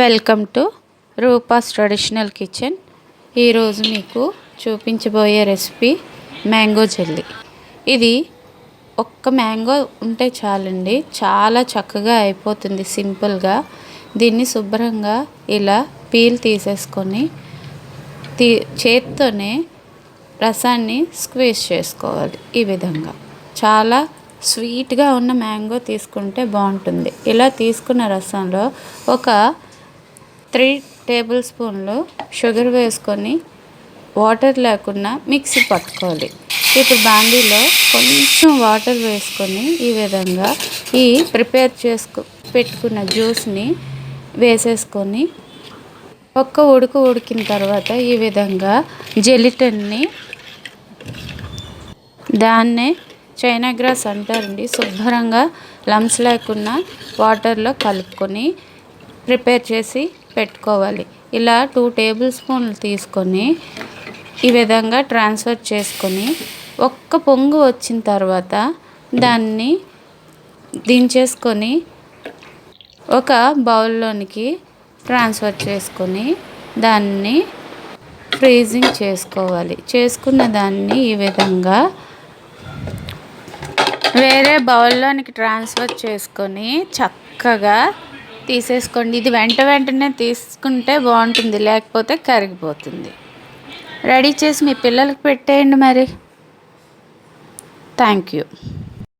Welcome to Rupa's traditional kitchen. ఈరోజు మీకు చూపించబోయే రెసిపీ మ్యాంగో జెల్లీ. ఇది ఒక్క మ్యాంగో ఉంటే చాలండి. చాలా చక్కగా అయిపోతుంది సింపుల్గా. దీన్ని శుభ్రంగా ఇలా పీల్ తీసేసుకొని తీ చేత్తోనే రసాన్ని స్క్వీజ్ చేసుకోవాలి ఈ విధంగా. చాలా స్వీట్గా ఉన్న మ్యాంగో తీసుకుంటే బాగుంటుంది. ఇలా తీసుకున్న రసంలో ఒక త్రీ టేబుల్ స్పూన్లు షుగర్ వేసుకొని వాటర్ లేకుండా మిక్సీ పట్టుకోవాలి. ఇప్పుడు బాండీలో కొంచెం వాటర్ వేసుకొని ఈ విధంగా ఈ ప్రిపేర్ చేసుకు పెట్టుకున్న జ్యూస్ని వేసేసుకొని ఒక్క ఉడుకు ఉడికిన తర్వాత ఈ విధంగా జెలిటన్ని దాన్నే చైనా గ్రాస్ అంటారండి. శుభ్రంగా లంప్స్ లేకుండా వాటర్లో కలుపుకొని ప్రిపేర్ చేసి పెట్టుకోవాలి. ఇలా టూ టేబుల్ స్పూన్లు తీసుకొని ఈ విధంగా ట్రాన్స్ఫర్ చేసుకొని ఒక్క పొంగు వచ్చిన తర్వాత దాన్ని దించేసుకొని ఒక బౌల్లోనికి ట్రాన్స్ఫర్ చేసుకొని దాన్ని ఫ్రీజింగ్ చేసుకోవాలి. చేసుకున్న దాన్ని ఈ విధంగా వేరే బౌల్లోనికి ట్రాన్స్ఫర్ చేసుకొని చక్కగా తీసేసుకోండి. ఇది వెంట వెంటనే తీసుకుంటే బాగుంటుంది లేకపోతే కరిగిపోతుంది. రెడీ చేసి మీ పిల్లలకి పెట్టేయండి మరి. Thank you.